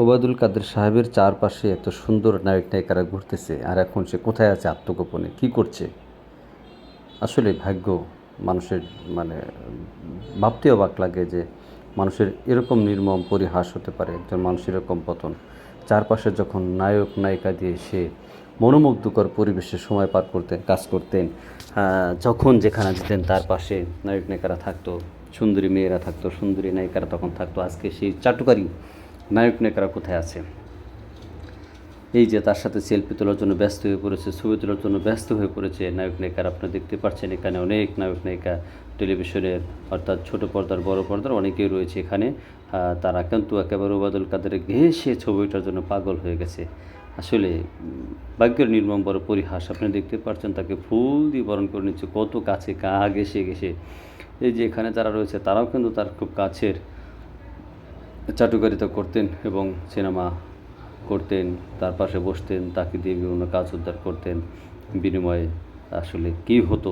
ওবায়দুল কাদের সাহেবের চারপাশে এত সুন্দর নায়ক নায়িকারা ঘুরতেছে, আর এখন সে কোথায় আছে আত্মগোপনে? কি করছে? আসলে ভাগ্য মানুষের মানে ভাবতে অবাক লাগে যে মানুষের এরকম নির্মম পরিহাস হতে পারে একজন মানুষের এরকম পতন। চারপাশে যখন নায়ক নায়িকা দিয়ে সে মনোমুগ্ধকর পরিবেশে সময় পার করতেন কাজ করতেন যখন যেখানে যেতেন তার পাশে নায়ক নায়িকারা থাকতো, সুন্দরী মেয়েরা থাকতো, সুন্দরী নায়িকারা তখন থাকতো, আজকে সেই চাটুকারি নায়ক নায়িকারা কোথায় আছে? এই যে তার সাথে সেলফি তোলার জন্য ব্যস্ত হয়ে পড়েছে, ছবি তোলার জন্য ব্যস্ত হয়ে পড়েছে নায়ক নায়িকারা আপনারা দেখতে পাচ্ছেন এখানে অনেক নায়ক নায়িকা টেলিভিশনের অর্থাৎ ছোট পর্দার, বড় পর্দার অনেকেই রয়েছে এখানে। তারা কিন্তু একেবারে ওবাদুল কাদের ঘেসে ছবিটার জন্য পাগল হয়ে গেছে। আসলে, ভাগ্যের নির্মম বড় পরিহাস। আপনি দেখতে পাচ্ছেন তাকে ফুল দিয়ে বরণ করে নিচ্ছে। কত কাছে কা ঘেসে ঘেসে এই যে এখানে যারা রয়েছে, তারাও কিন্তু তার খুব কাছের। চাটুকারিতা করতেন এবং সিনেমা করতেন, তার পাশে বসতেন, তাকে দিয়ে বিভিন্ন কাজ উদ্ধার করতেন। বিনিময়ে আসলে কী হতো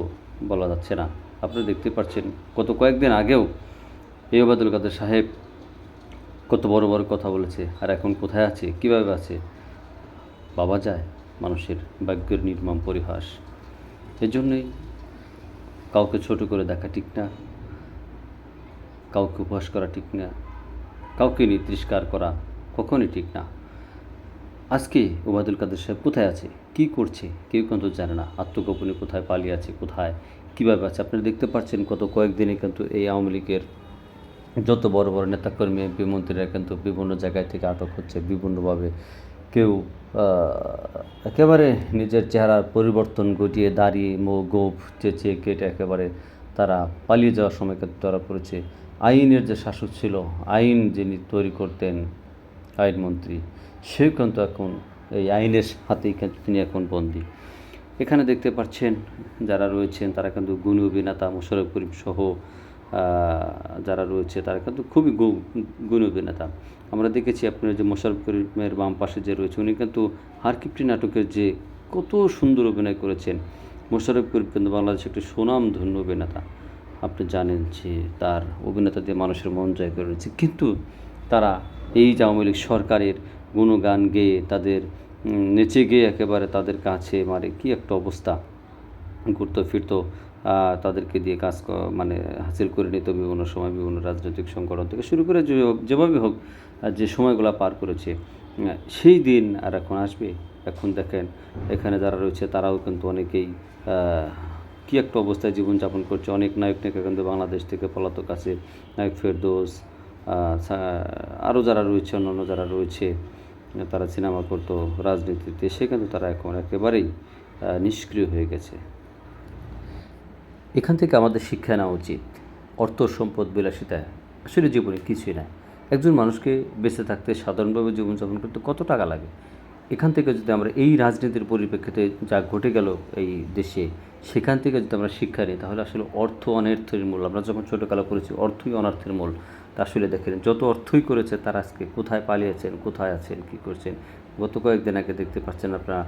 বলা যাচ্ছে না। আপনারা দেখতে পাচ্ছেন, গত কয়েকদিন আগেও এই ওবায়দুল কাদের সাহেব কত বড় বড় কথা বলেছে, আর এখন কোথায় আছে, কীভাবে আছে? বাবা যায়, মানুষের ভাগ্যের নির্মম পরিহাস। এজন্যই কাউকে ছোট করে দেখা ঠিক না, কাউকে উপহাস করা ঠিক না। কাউকে নিয়ে তিরস্কার করা কখনই ঠিক না। আজকে ওবায়দুল কাদের সাহেব কোথায় আছে? কি করছে? কেউ কিন্তু জানে না। আত্মগোপনে কোথায় পালিয়ে আছে, কোথায়, কীভাবে আছে? আপনারা দেখতে পাচ্ছেন কত কয়েকদিনে কিন্তু এই আওয়ামী লীগের যত বড় বড় নেতাকর্মী, এমপি, মন্ত্রীরা কিন্তু বিভিন্ন জায়গায় থেকে আটক হচ্ছে। বিভিন্নভাবে কেউ একেবারে নিজের চেহারার পরিবর্তন ঘটিয়ে দাঁড়িয়ে, মো, গোপ, চেঁচিয়ে, কেটে একেবারে তারা পালিয়ে যাওয়ার সময় কিন্তু ধরা পড়েছে। আইনের যে শাসক ছিল, আইন যিনি তৈরি করতেন আইনমন্ত্রী সে কিন্তু এখন এই আইনের হাতেই তিনি এখন বন্দী। এখানে দেখতে পাচ্ছেন যারা রয়েছেন, তারা কিন্তু গুণী অভিনেতা মোশারফ করিম সহ যারা রয়েছে, তারা কিন্তু খুবই গুণী অভিনেতা। আমরা দেখেছি আপনার যে মোশারফ করিমের বাম পাশে যে রয়েছে, উনি কিন্তু হারকিপ্টি নাটকের যে কত সুন্দর অভিনয় করেছেন। মোশারফ করিম কিন্তু বাংলাদেশের একটি সুনামধন্য অভিনেতা। আপনি জানেন যে তার অভিনেতা দিয়ে মানুষের মন জয় করে রয়েছে। কিন্তু তারা এই যে আওয়ামী লীগ সরকারের গুণগান গেয়ে তাদের নেচে গিয়ে একেবারে তাদের কাছে মানে কি একটা অবস্থা। ঘুরতো ফিরতো তাদেরকে দিয়ে কাজ মানে হাসিল করে নিত বিভিন্ন সময়, বিভিন্ন রাজনৈতিক সংগঠন থেকে শুরু করে যেভাবে হোক যে সময়গুলো পার করেছে সেই দিন আর এখন আসবে। এখন দেখেন, এখানে যারা রয়েছে তারাও কিন্তু অনেকেই কি একটা অবস্থায় জীবনযাপন করছে? অনেক নায়ক নায়িকা কিন্তু বাংলাদেশ থেকে পলাতক আছে। নায়ক ফেরদৌস আরও যারা রয়েছে, অন্যান্য যারা রয়েছে, তারা সিনেমা করতো, রাজনীতিতে, সে কিন্তু তারা এখন একেবারেই নিষ্ক্রিয় হয়ে গেছে। এখান থেকে আমাদের শিক্ষা নেওয়া উচিত। অর্থ, সম্পদ, বিলাসিতা, আসলে জীবনে কিছুই না একজন মানুষকে বেঁচে থাকতে সাধারণভাবে জীবনযাপন করতে কত টাকা লাগে? এখান থেকে যদি আমরা এই রাজনীতির পরিপ্রেক্ষিতে যা ঘটে গেল এই দেশে, সেখান থেকে যদি আমরা শিক্ষা নিই, তাহলে আসলে অর্থ অনর্থের মূল। আমরা যখন ছোটোকালে করেছি অর্থই অনার্থের মূল। তা আসলে দেখেন, যত অর্থই করেছে, তারা আজকে কোথায় পালিয়েছেন, কোথায় আছেন, কী করছেন? গত কয়েকদিন আগে দেখতে পাচ্ছেন আপনারা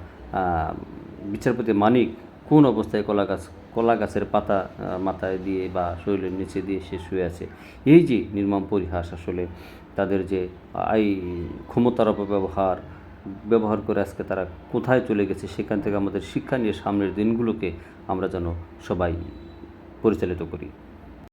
বিচারপতি মানিক কোন অবস্থায় কলা গাছ, কলা গাছের পাতা মাথায় দিয়ে বা শরীরের নিচে দিয়ে সে শুয়ে আছে? এই যে নির্মম পরিহাস আসলে, তাদের যে আই, ক্ষমতার অপব্যবহার ব্যবহার করে আজকে তারা কোথায় চলে গেছে, সেখান থেকে আমাদের শিক্ষা নিয়ে সামনের দিনগুলোকে আমরা যেন সবাই পরিচালিত করি।